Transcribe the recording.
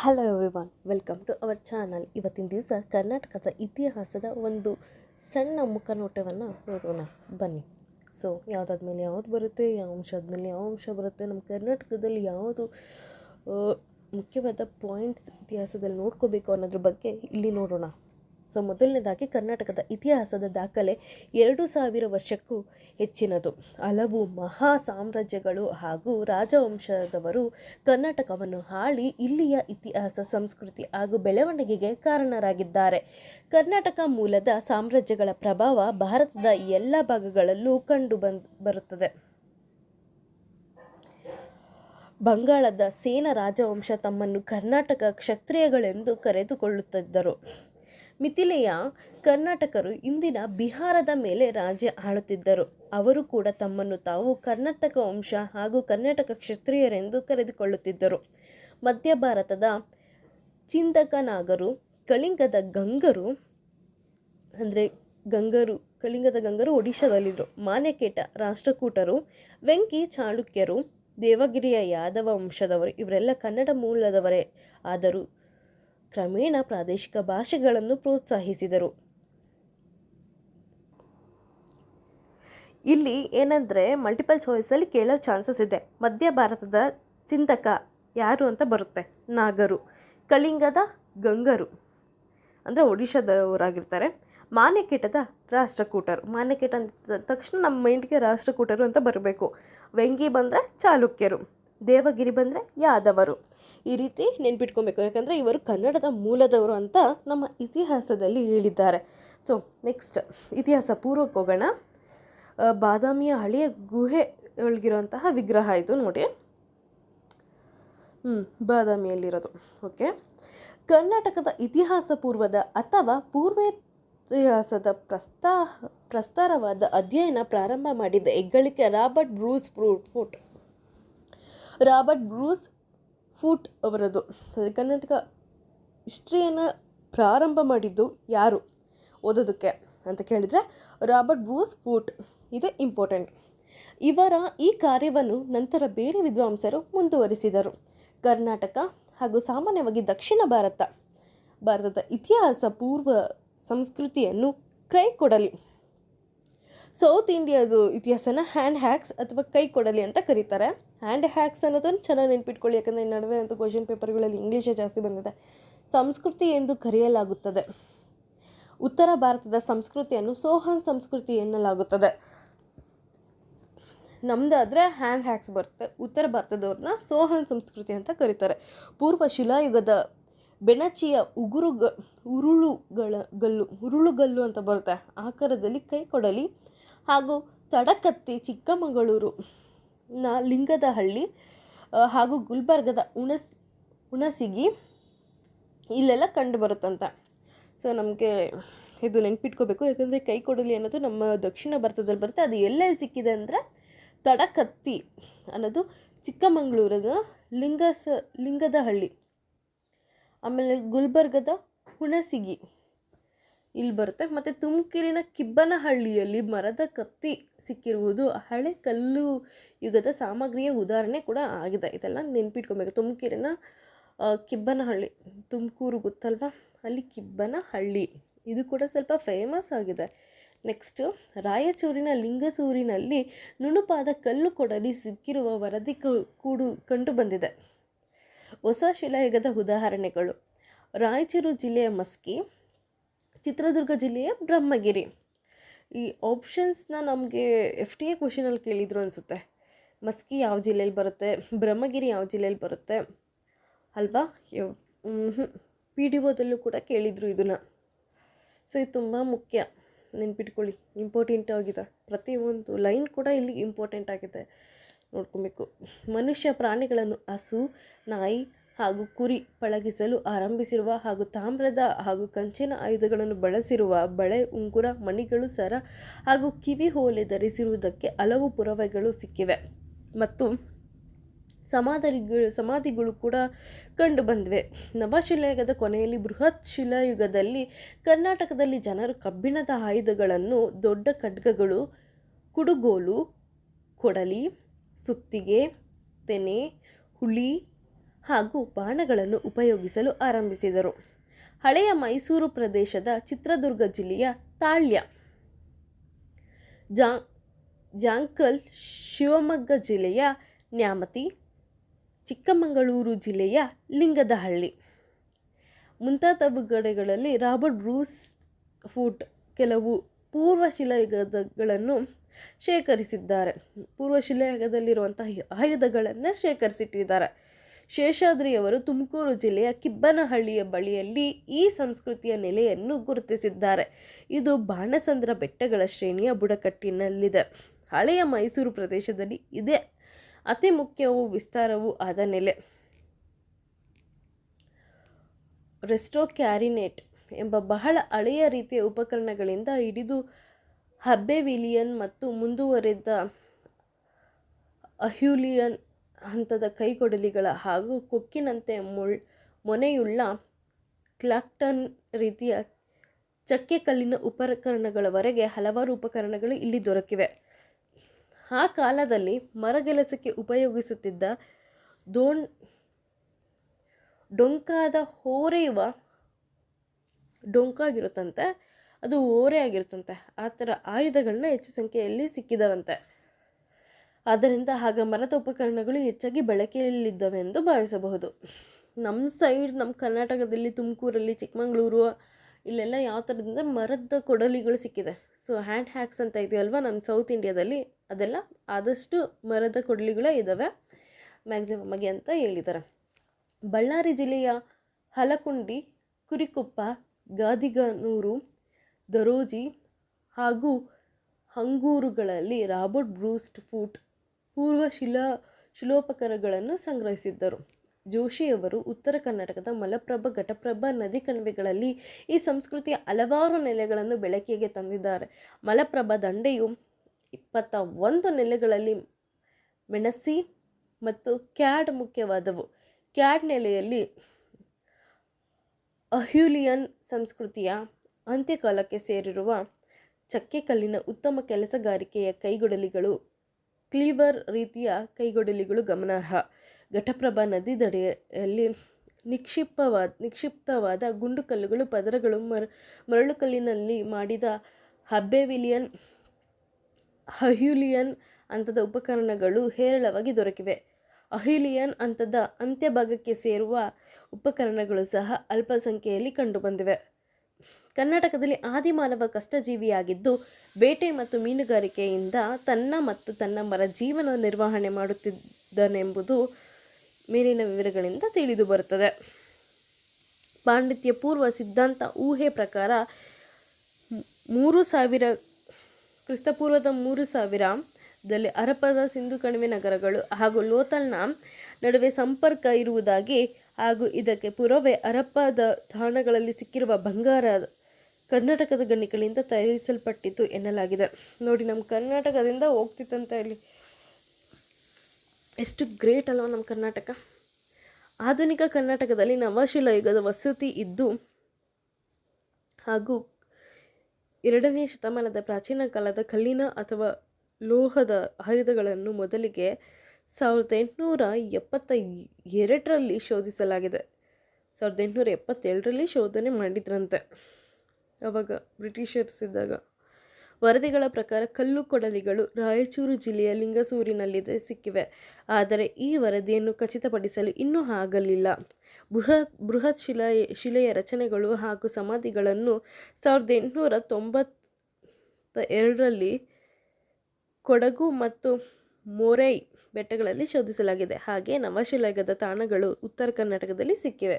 Hello everyone welcome to our channel ಇವತ್ತಿನ ದಿವಸ ಕರ್ನಾಟಕದ ಇತಿಹಾಸದ ಒಂದು ಸಣ್ಣ ಮುಖನೋಟವನ್ನು ನೋಡೋಣ. ಬನ್ನಿ. ಸೊ ಯಾವುದಾದ್ಮೇಲೆ ಯಾವ್ದು ಬರುತ್ತೆ, ಯಾವ ಅಂಶದ ಮೇಲೆ ಯಾವ ಅಂಶ ಬರುತ್ತೆ, ನಮ್ಮ ಕರ್ನಾಟಕದಲ್ಲಿ ಯಾವುದು ಮುಖ್ಯವಾದ ಪಾಯಿಂಟ್ಸ್ ಇತಿಹಾಸದಲ್ಲಿ ನೋಡ್ಕೋಬೇಕು ಅನ್ನೋದ್ರ ಬಗ್ಗೆ ಇಲ್ಲಿ ನೋಡೋಣ. ಸೊ ಮೊದಲನೇದಾಗಿ ಕರ್ನಾಟಕದ ಇತಿಹಾಸದ ದಾಖಲೆ ಎರಡು ಸಾವಿರ ವರ್ಷಕ್ಕೂ ಹೆಚ್ಚಿನದು. ಹಲವು ಮಹಾ ಸಾಮ್ರಾಜ್ಯಗಳು ಹಾಗೂ ರಾಜವಂಶದವರು ಕರ್ನಾಟಕವನ್ನು ಆಳಿ ಇಲ್ಲಿಯ ಇತಿಹಾಸ, ಸಂಸ್ಕೃತಿ ಹಾಗೂ ಬೆಳವಣಿಗೆಗೆ ಕಾರಣರಾಗಿದ್ದಾರೆ. ಕರ್ನಾಟಕ ಮೂಲದ ಸಾಮ್ರಾಜ್ಯಗಳ ಪ್ರಭಾವ ಭಾರತದ ಎಲ್ಲ ಭಾಗಗಳಲ್ಲೂ ಕಂಡು ಬರುತ್ತದೆ. ಬಂಗಾಳದ ಸೇನ ರಾಜವಂಶ ತಮ್ಮನ್ನು ಕರ್ನಾಟಕ ಕ್ಷತ್ರಿಯಗಳೆಂದು ಕರೆದುಕೊಳ್ಳುತ್ತಿದ್ದರು. ಮಿಥಿಲೆಯ ಕರ್ನಾಟಕರು ಇಂದಿನ ಬಿಹಾರದ ಮೇಲೆ ರಾಜ್ಯ ಆಳುತ್ತಿದ್ದರು. ಅವರು ಕೂಡ ತಮ್ಮನ್ನು ತಾವು ಕರ್ನಾಟಕ ವಂಶ ಹಾಗೂ ಕರ್ನಾಟಕ ಕ್ಷತ್ರಿಯರೆಂದು ಕರೆದುಕೊಳ್ಳುತ್ತಿದ್ದರು. ಮಧ್ಯ ಭಾರತದ ಚಿಂತಕನಾಗರು ಕಳಿಂಗದ ಗಂಗರು ಅಂದರೆ ಗಂಗರು, ಕಳಿಂಗದ ಗಂಗರು ಒಡಿಶಾದಲ್ಲಿದ್ದರು. ಮಾನ್ಯಕೇಟ ರಾಷ್ಟ್ರಕೂಟರು, ವೆಂಕಿ ಚಾಳುಕ್ಯರು, ದೇವಗಿರಿಯ ಯಾದವ ವಂಶದವರು, ಇವರೆಲ್ಲ ಕನ್ನಡ ಮೂಲದವರೇ. ಆದರೂ ಕ್ರಮೇಣ ಪ್ರಾದೇಶಿಕ ಭಾಷೆಗಳನ್ನು ಪ್ರೋತ್ಸಾಹಿಸಿದರು. ಇಲ್ಲಿ ಏನಂದರೆ ಮಲ್ಟಿಪಲ್ ಚಾಯ್ಸಲ್ಲಿ ಕೇಳೋ ಚಾನ್ಸಸ್ ಇದೆ. ಮಧ್ಯ ಭಾರತದ ಚಿಂತಕ ಯಾರು ಅಂತ ಬರುತ್ತೆ? ನಾಗರು. ಕಳಿಂಗದ ಗಂಗರು. ಅಂದರೆ ಒಡಿಶಾದವರಾಗಿರ್ತಾರೆ. ಮಾನ್ಯಕೇಟದ ರಾಷ್ಟ್ರಕೂಟರು. ಮಾನ್ಯಕೇಟ ಅಂತ ತಕ್ಷಣ ನಮ್ಮ ಮೈಂಡ್ಗೆ ರಾಷ್ಟ್ರಕೂಟರು ಅಂತ ಬರಬೇಕು. ವೆಂಗಿ ಬಂದರೆ ಚಾಲುಕ್ಯರು. ದೇವಗಿರಿ ಬಂದರೆ ಯಾದವರು. ಈ ರೀತಿ ನೆನ್ಪಿಟ್ಕೊಬೇಕು. ಯಾಕಂದರೆ ಇವರು ಕನ್ನಡದ ಮೂಲದವರು ಅಂತ ನಮ್ಮ ಇತಿಹಾಸದಲ್ಲಿ ಹೇಳಿದ್ದಾರೆ. ಸೊ ನೆಕ್ಸ್ಟ್ ಇತಿಹಾಸ ಪೂರ್ವಕ್ಕೆ ಹೋಗೋಣ ಬಾದಾಮಿಯ ಹಳೆಯ ಗುಹೆ ಒಳಗಿರುವಂತಹ ವಿಗ್ರಹ ಇದು ನೋಡಿ. ಹ್ಞೂ ಬಾದಾಮಿಯಲ್ಲಿರೋದು. ಓಕೆ ಕರ್ನಾಟಕದ ಇತಿಹಾಸ ಪೂರ್ವದ ಅಥವಾ ಪೂರ್ವ ಇತಿಹಾಸದ ಪ್ರಸ್ತಾ, ಪ್ರಸ್ತಾರವಾದ ಅಧ್ಯಯನ ಪ್ರಾರಂಭ ಮಾಡಿದ ಹೆಗ್ಗಳಿಕೆ Robert Bruce Foote Robert Bruce Foote ಅವರದು. ಅಂದರೆ ಕರ್ನಾಟಕ ಹಿಸ್ಟ್ರಿಯನ್ನು ಪ್ರಾರಂಭ ಮಾಡಿದ್ದು ಯಾರು? ಓದೋದಕ್ಕೆ ಅಂತ ಕೇಳಿದರೆ ರಾಬರ್ಟ್ ಬ್ರೂಸ್ ಫೂಟ್. ಇದು ಇಂಪಾರ್ಟೆಂಟ್. ಇವರ ಈ ಕಾರ್ಯವನ್ನು ನಂತರ ಬೇರೆ ವಿದ್ವಾಂಸರು ಮುಂದುವರಿಸಿದರು. ಕರ್ನಾಟಕ ಹಾಗೂ ಸಾಮಾನ್ಯವಾಗಿ ದಕ್ಷಿಣ ಭಾರತ, ಭಾರತದ ಇತಿಹಾಸ ಪೂರ್ವ ಸಂಸ್ಕೃತಿಯನ್ನು ಕೈಕೊಡಲಿ ಸೌತ್ ಇಂಡಿಯಾದು ಇತಿಹಾಸನ ಹ್ಯಾಂಡ್ ಹ್ಯಾಕ್ಸ್ ಅಥವಾ ಕೈ ಕೊಡಲಿ ಅಂತ ಕರೀತಾರೆ. ಹ್ಯಾಂಡ್ ಹ್ಯಾಕ್ಸ್ ಅನ್ನೋದನ್ನು ಚೆನ್ನಾಗಿ ನೆನ್ಪಿಟ್ಕೊಳ್ಳಿ. ಯಾಕಂದರೆ ಈ ನಡುವೆ ಅಂತೂ ಕ್ವಶನ್ ಪೇಪರ್ಗಳಲ್ಲಿ ಇಂಗ್ಲೀಷೇ ಜಾಸ್ತಿ ಬಂದಿದೆ. ಸಂಸ್ಕೃತಿ ಎಂದು ಕರೆಯಲಾಗುತ್ತದೆ. ಉತ್ತರ ಭಾರತದ ಸಂಸ್ಕೃತಿಯನ್ನು ಸೋಹನ್ ಸಂಸ್ಕೃತಿ ಎನ್ನಲಾಗುತ್ತದೆ. ನಮ್ಮದಾದರೆ ಹ್ಯಾಂಡ್ ಹ್ಯಾಕ್ಸ್ ಬರುತ್ತೆ. ಉತ್ತರ ಭಾರತದವ್ರನ್ನ ಸೋಹನ್ ಸಂಸ್ಕೃತಿ ಅಂತ ಕರೀತಾರೆ. ಪೂರ್ವ ಶಿಲಾಯುಗದ ಬೆಣಚಿಯ ಉಗುರುಗ ಉರುಳುಗಳ ಗಲ್ಲು ಉರುಳುಗಲ್ಲು ಅಂತ ಬರುತ್ತೆ. ಆಕಾರದಲ್ಲಿ ಕೈ ಕೊಡಲಿ. ಹಾಗೂ ತಡಕತ್ತಿ ಚಿಕ್ಕಮಗಳೂರು. ನ ಲಿಂಗದಹಳ್ಳಿ ಹಾಗೂ ಗುಲ್ಬರ್ಗದ ಉಣಸ್, ಉಣಸಿಗಿ ಇಲ್ಲೆಲ್ಲ ಕಂಡು ಬರುತ್ತಂತ. ಸೊ, ನಮಗೆ ಇದು ನೆನ್ಪಿಟ್ಕೋಬೇಕು. ಯಾಕಂದರೆ ಕೈ ಕೊಡಲಿ ಅನ್ನೋದು ನಮ್ಮ ದಕ್ಷಿಣ ಭಾರತದಲ್ಲಿ ಬರುತ್ತೆ. ಅದು ಎಲ್ಲೆಲ್ಲಿ ಸಿಕ್ಕಿದೆ ಅಂದರೆ ತಡಕತ್ತಿ ಅನ್ನೋದು ಚಿಕ್ಕಮಗಳೂರಿನ ಲಿಂಗಸ ಲಿಂಗದಹಳ್ಳಿ ಆಮೇಲೆ ಗುಲ್ಬರ್ಗದ ಹುಣಸಿಗಿ ಇಲ್ಲಿ ಬರುತ್ತೆ. ಮತ್ತು ತುಮಕೂರಿನ ಕಿಬ್ಬನಹಳ್ಳಿಯಲ್ಲಿ ಮರದ ಕತ್ತಿ ಸಿಕ್ಕಿರುವುದು ಹಳೆ ಕಲ್ಲು ಯುಗದ ಸಾಮಗ್ರಿಯ ಉದಾಹರಣೆ ಕೂಡ ಆಗಿದೆ. ಇದೆಲ್ಲ ನೆನ್ಪಿಟ್ಕೊಬೇಕು. ತುಮಕೂರಿನ ಕಿಬ್ಬನಹಳ್ಳಿ. ತುಮಕೂರು ಗೊತ್ತಲ್ವಾ? ಅಲ್ಲಿ ಕಿಬ್ಬನಹಳ್ಳಿ. ಇದು ಕೂಡ ಸ್ವಲ್ಪ ಫೇಮಸ್ ಆಗಿದೆ. ನೆಕ್ಸ್ಟು ರಾಯಚೂರಿನ ಲಿಂಗಸೂರಿನಲ್ಲಿ ನುಣುಪಾದ ಕಲ್ಲು ಕೊಡಲಿ ಸಿಕ್ಕಿರುವ ವರದಿ ಕೂಡು, ಕಂಡು ಬಂದಿದೆ. ಹೊಸ ಶಿಲಾಯುಗದ ಉದಾಹರಣೆಗಳು. ರಾಯಚೂರು ಜಿಲ್ಲೆಯ ಮಸ್ಕಿ ಚಿತ್ರದುರ್ಗ ಜಿಲ್ಲೆಯ ಬ್ರಹ್ಮಗಿರಿ. ಈ ಆಪ್ಷನ್ಸ್ನ ನಮಗೆ ಎಫ್ ಟಿ ಎ ಕ್ವಶನಲ್ಲಿ ಕೇಳಿದ್ರು ಅನಿಸುತ್ತೆ. ಮಸ್ಕಿ ಯಾವ ಜಿಲ್ಲೆಯಲ್ಲಿ ಬರುತ್ತೆ? ಬ್ರಹ್ಮಗಿರಿ ಯಾವ ಜಿಲ್ಲೆಯಲ್ಲಿ ಬರುತ್ತೆ? ಅಲ್ವಾ? ಪಿ ಡಿ ಒದಲ್ಲೂ ಕೂಡ ಕೇಳಿದರು ಇದನ್ನು. ಸೊ ಇದು ತುಂಬ ಮುಖ್ಯ. ನೆನ್ಪಿಟ್ಕೊಳ್ಳಿ. ಇಂಪಾರ್ಟೆಂಟ್ ಆಗಿದೆ. ಪ್ರತಿಯೊಂದು ಲೈನ್ ಕೂಡ ಇಲ್ಲಿ ಇಂಪಾರ್ಟೆಂಟ್ ಆಗಿದೆ. ನೋಡ್ಕೊಬೇಕು. ಮನುಷ್ಯ ಪ್ರಾಣಿಗಳನ್ನು ಹಸು, ನಾಯಿ ಹಾಗೂ ಕುರಿ ಪಳಗಿಸಲು ಆರಂಭಿಸಿರುವ ಹಾಗೂ ತಾಮ್ರದ ಹಾಗೂ ಕಂಚಿನ ಆಯುಧಗಳನ್ನು ಬಳಸಿರುವ ಬಳೆ, ಉಂಗುರ, ಮಣಿಗಳು, ಸರ ಹಾಗೂ ಕಿವಿ ಹೋಲೆ ಧರಿಸಿರುವುದಕ್ಕೆ ಹಲವು ಪುರಾವೆಗಳು ಸಿಕ್ಕಿವೆ. ಮತ್ತು ಸಮಾಧಿಗಳು ಸಮಾಧಿಗಳು ಕೂಡ ಕಂಡು ಬಂದಿವೆ. ನವಶಿಲಾಯುಗದ ಕೊನೆಯಲ್ಲಿ ಬೃಹತ್ ಶಿಲಾಯುಗದಲ್ಲಿ ಕರ್ನಾಟಕದಲ್ಲಿ ಜನರು ಕಬ್ಬಿಣದ ಆಯುಧಗಳನ್ನು, ದೊಡ್ಡ ಖಡ್ಗಗಳು, ಕುಡುಗೋಲು, ಕೊಡಲಿ, ಸುತ್ತಿಗೆ, ತೆನೆ, ಹುಳಿ ಹಾಗೂ ಬಾಣಗಳನ್ನು ಉಪಯೋಗಿಸಲು ಆರಂಭಿಸಿದರು. ಹಳೆಯ ಮೈಸೂರು ಪ್ರದೇಶದ ಚಿತ್ರದುರ್ಗ ಜಿಲ್ಲೆಯ ತಾಳ್ಯ, ಜಾ, ಜಾಂಕಲ್ ಶಿವಮೊಗ್ಗ ಜಿಲ್ಲೆಯ ನ್ಯಾಮತಿ, ಚಿಕ್ಕಮಗಳೂರು ಜಿಲ್ಲೆಯ ಲಿಂಗದಹಳ್ಳಿ. ಮುಂತಾದ ಕಡೆಗಳಲ್ಲಿ ರಾಬರ್ಟ್ ಬ್ರೂಸ್ ಫೂಟ್ ಕೆಲವು ಪೂರ್ವ ಶಿಲಾಯುಗಗಳನ್ನು ಶೇಖರಿಸಿದ್ದಾರೆ. ಪೂರ್ವ ಶಿಲಾಯುಗದಲ್ಲಿರುವಂತಹ ಆಯುಧಗಳನ್ನು ಶೇಖರಿಸಿಟ್ಟಿದ್ದಾರೆ. ಶೇಷಾದ್ರಿಯವರು ತುಮಕೂರು ಜಿಲ್ಲೆಯ ಕಿಬ್ಬನಹಳ್ಳಿಯ ಬಳಿಯಲ್ಲಿ ಈ ಸಂಸ್ಕೃತಿಯ ನೆಲೆಯನ್ನು ಗುರುತಿಸಿದ್ದಾರೆ. ಇದು ಬಾಣಸಂದ್ರ ಬೆಟ್ಟಗಳ ಶ್ರೇಣಿಯ ಬುಡಕಟ್ಟಿನಲ್ಲಿದೆ. ಹಳೆಯ ಮೈಸೂರು ಪ್ರದೇಶದಲ್ಲಿ ಇದೇ ಅತಿ ಮುಖ್ಯವೂ ವಿಸ್ತಾರವೂ ಆದ ನೆಲೆ. ರೆಸ್ಟೋ ಕ್ಯಾರಿನೇಟ್ ಎಂಬ ಬಹಳ ಹಳೆಯ ರೀತಿಯ ಉಪಕರಣಗಳಿಂದ ಹಿಡಿದು ಹಬ್ಬೆವಿಲಿಯನ್ ಮತ್ತು ಮುಂದುವರೆದ ಅಹ್ಯೂಲಿಯನ್ ಹಂತದ ಕೈಕೊಡಲಿಗಳ ಹಾಗೂ ಕೊಕ್ಕಿನಂತೆ ಮುಳ್ ಮೊನೆಯುಳ್ಳ ಕ್ಲಾಕ್ಟನ್ ರೀತಿಯ ಚಕ್ಕೆ ಕಲ್ಲಿನ ಉಪಕರಣಗಳವರೆಗೆ ಹಲವಾರು ಉಪಕರಣಗಳು ಇಲ್ಲಿ ದೊರಕಿವೆ. ಆ ಕಾಲದಲ್ಲಿ ಮರಗೆಲಸಕ್ಕೆ ಉಪಯೋಗಿಸುತ್ತಿದ್ದ ದೋಣ್ ಡೊಂಕಾದ ಹೋರೆಯುವ ಡೊಂಕಾಗಿರುತ್ತಂತೆ. ಅದು ಓರೆ ಆಗಿರುತ್ತಂತೆ ಆ ಥರ ಆಯುಧಗಳನ್ನ ಹೆಚ್ಚು ಸಂಖ್ಯೆಯಲ್ಲಿ ಸಿಕ್ಕಿದವಂತೆ. ಆದ್ದರಿಂದ ಆಗ ಮರದ ಉಪಕರಣಗಳು ಹೆಚ್ಚಾಗಿ ಬಳಕೆಯಲ್ಲಿದ್ದವೆ ಎಂದು ಭಾವಿಸಬಹುದು. ನಮ್ಮ ಸೈಡ್, ನಮ್ಮ ಕರ್ನಾಟಕದಲ್ಲಿ, ತುಮಕೂರಲ್ಲಿ, ಚಿಕ್ಕಮಗಳೂರು, ಇಲ್ಲೆಲ್ಲ ಯಾವ ಥರದಿಂದ ಮರದ ಕೊಡಲಿಗಳು ಸಿಕ್ಕಿದೆ. ಸೊ ಹ್ಯಾಂಡ್ ಹ್ಯಾಕ್ಸ್ ಅಂತ ಇದೆಯಲ್ವ ನಮ್ಮ ಸೌತ್ ಇಂಡಿಯಾದಲ್ಲಿ ಅದೆಲ್ಲ ಆದಷ್ಟು ಮರದ ಕೊಡಲಿಗಳೇ ಇದ್ದಾವೆ ಮ್ಯಾಕ್ಸಿಮಮ್ ಆಗಿ ಅಂತ ಹೇಳಿದ್ದಾರೆ. ಬಳ್ಳಾರಿ ಜಿಲ್ಲೆಯ ಹಲಕುಂಡಿ, ಕುರಿಕೊಪ್ಪ, ಗಾದಿಗನೂರು, ದರೋಜಿ ಹಾಗೂ ಹಂಗೂರುಗಳಲ್ಲಿ ರಾಬರ್ಟ್ ಬ್ರೂಸ್ಟ್ ಫೂಟ್ ಪೂರ್ವ ಶಿಲಾ ಶಿಲೋಪಕರಗಳನ್ನು ಸಂಗ್ರಹಿಸಿದ್ದರು. ಜೋಶಿಯವರು ಉತ್ತರ ಕರ್ನಾಟಕದ ಮಲಪ್ರಭಾ, ಘಟಪ್ರಭಾ, ನದಿ ಕಣಿವೆಗಳಲ್ಲಿ ಈ ಸಂಸ್ಕೃತಿಯ ಹಲವಾರು ನೆಲೆಗಳನ್ನು ಬೆಳಕಿಗೆ ತಂದಿದ್ದಾರೆ. ಮಲಪ್ರಭಾ ದಂಡೆಯು ಇಪ್ಪತ್ತ ಒಂದು ನೆಲೆಗಳಲ್ಲಿ ಮೆಣಸಿ ಮತ್ತು ಕ್ಯಾಡ್ ಮುಖ್ಯವಾದವು. ಕ್ಯಾಡ್ ನೆಲೆಯಲ್ಲಿ ಅಹ್ಯುಲಿಯನ್ ಸಂಸ್ಕೃತಿಯ ಅಂತ್ಯಕಾಲಕ್ಕೆ ಸೇರಿರುವ ಚಕ್ಕೆ ಕಲ್ಲಿನ ಉತ್ತಮ ಕೆಲಸಗಾರಿಕೆಯ ಕೈಗೊಡಲಿಗಳು ಕ್ಲೀವರ್ ರೀತಿಯ ಕೈಗೊಡಲಿಗಳು ಗಮನಾರ್ಹ. ಘಟಪ್ರಭಾ ನದಿ ದಡೆಯಲ್ಲಿ ನಿಕ್ಷಿಪ್ತವಾದ ನಿಕ್ಷಿಪ್ತವಾದ ಗುಂಡುಕಲ್ಲುಗಳು ಪದರಗಳು ಮರ ಮರಳುಕಲ್ಲಿನಲ್ಲಿ ಮಾಡಿದ ಹಬ್ಬೆವಿಲಿಯನ್ ಅಹ್ಯುಲಿಯನ್ ಹಂತದ ಉಪಕರಣಗಳು ಹೇರಳವಾಗಿ ದೊರಕಿವೆ. ಅಹ್ಯುಲಿಯನ್ ಹಂತದ ಅಂತ್ಯಭಾಗಕ್ಕೆ ಸೇರುವ ಉಪಕರಣಗಳು ಸಹ ಅಲ್ಪ ಸಂಖ್ಯೆಯಲ್ಲಿ ಕಂಡುಬಂದಿವೆ. ಕರ್ನಾಟಕದಲ್ಲಿ ಆದಿಮಾನವ ಕಷ್ಟಜೀವಿಯಾಗಿದ್ದು ಬೇಟೆ ಮತ್ತು ಮೀನುಗಾರಿಕೆಯಿಂದ ತನ್ನ ಮತ್ತು ತನ್ನ ಮರ ಜೀವನ ನಿರ್ವಹಣೆ ಮಾಡುತ್ತಿದ್ದನೆಂಬುದು ಮೇಲಿನ ವಿವರಗಳಿಂದ ತಿಳಿದು ಬರುತ್ತದೆ. ಪಾಂಡಿತ್ಯ ಪೂರ್ವ ಸಿದ್ಧಾಂತ ಊಹೆ ಪ್ರಕಾರ ಮೂರು ಸಾವಿರ, ಕ್ರಿಸ್ತಪೂರ್ವದ ಮೂರು ಸಾವಿರದಲ್ಲಿ ಅರಪದ ಸಿಂಧು ಕಣಿವೆ ನಗರಗಳು ಹಾಗೂ ಲೋತಲ್ನ ನಡುವೆ ಸಂಪರ್ಕ ಇರುವುದಾಗಿ ಹಾಗೂ ಇದಕ್ಕೆ ಪುರವೆ ಹರಪ್ಪದ ತಾಣಗಳಲ್ಲಿ ಸಿಕ್ಕಿರುವ ಬಂಗಾರ ಕರ್ನಾಟಕದ ಗಣಿಗಳಿಂದ ತಯಾರಿಸಲ್ಪಟ್ಟಿತು ಎನ್ನಲಾಗಿದೆ. ನೋಡಿ ನಮ್ಮ ಕರ್ನಾಟಕದಿಂದ ಹೋಗ್ತಿತ್ತಂತ ಇಲ್ಲಿ ಎಷ್ಟು ಗ್ರೇಟ್ ಅಲ್ವಾ ನಮ್ಮ ಕರ್ನಾಟಕ. ಆಧುನಿಕ ಕರ್ನಾಟಕದಲ್ಲಿ ನವಶಿಲಾಯುಗದ ವಸತಿ ಇದ್ದು, ಹಾಗೂ ಎರಡನೇ ಶತಮಾನದ ಪ್ರಾಚೀನ ಕಾಲದ ಕಲ್ಲಿನ ಅಥವಾ ಲೋಹದ ಆಯುಧಗಳನ್ನು ಮೊದಲಿಗೆ ಸಾವಿರದ ಎಂಟುನೂರ ಎಪ್ಪತ್ತ ಎರಡರಲ್ಲಿ ಶೋಧಿಸಲಾಗಿದೆ. ಸಾವಿರದ ಎಂಟುನೂರ ಎಪ್ಪತ್ತೇಳರಲ್ಲಿ ಶೋಧನೆ ಮಾಡಿದ್ರಂತೆ. ಅವಾಗ ಬ್ರಿಟಿಷರ್ಸ್ ಇದ್ದಾಗ ವರದಿಗಳ ಪ್ರಕಾರ ಕಲ್ಲು ಕೊಡಲಿಗಳು ರಾಯಚೂರು ಜಿಲ್ಲೆಯ ಲಿಂಗಸೂರಿನಲ್ಲಿದೆ ಸಿಕ್ಕಿವೆ. ಆದರೆ ಈ ವರದಿಯನ್ನು ಖಚಿತಪಡಿಸಲು ಇನ್ನೂ ಆಗಲಿಲ್ಲ. ಬೃಹತ್ ಬೃಹತ್ ಶಿಲೆ, ಶಿಲೆಯ ರಚನೆಗಳು ಹಾಗೂ ಸಮಾಧಿಗಳನ್ನು ಸಾವಿರದ ಎಂಟುನೂರ ತೊಂಬತ್ತ ಎರಡರಲ್ಲಿ ಕೊಡಗು ಮತ್ತು ಮೊರೈ ಬೆಟ್ಟಗಳಲ್ಲಿ ಶೋಧಿಸಲಾಗಿದೆ. ಹಾಗೆ ನವಶಿಲಾಯುಗದ ತಾಣಗಳು ಉತ್ತರ ಕರ್ನಾಟಕದಲ್ಲಿ ಸಿಕ್ಕಿವೆ.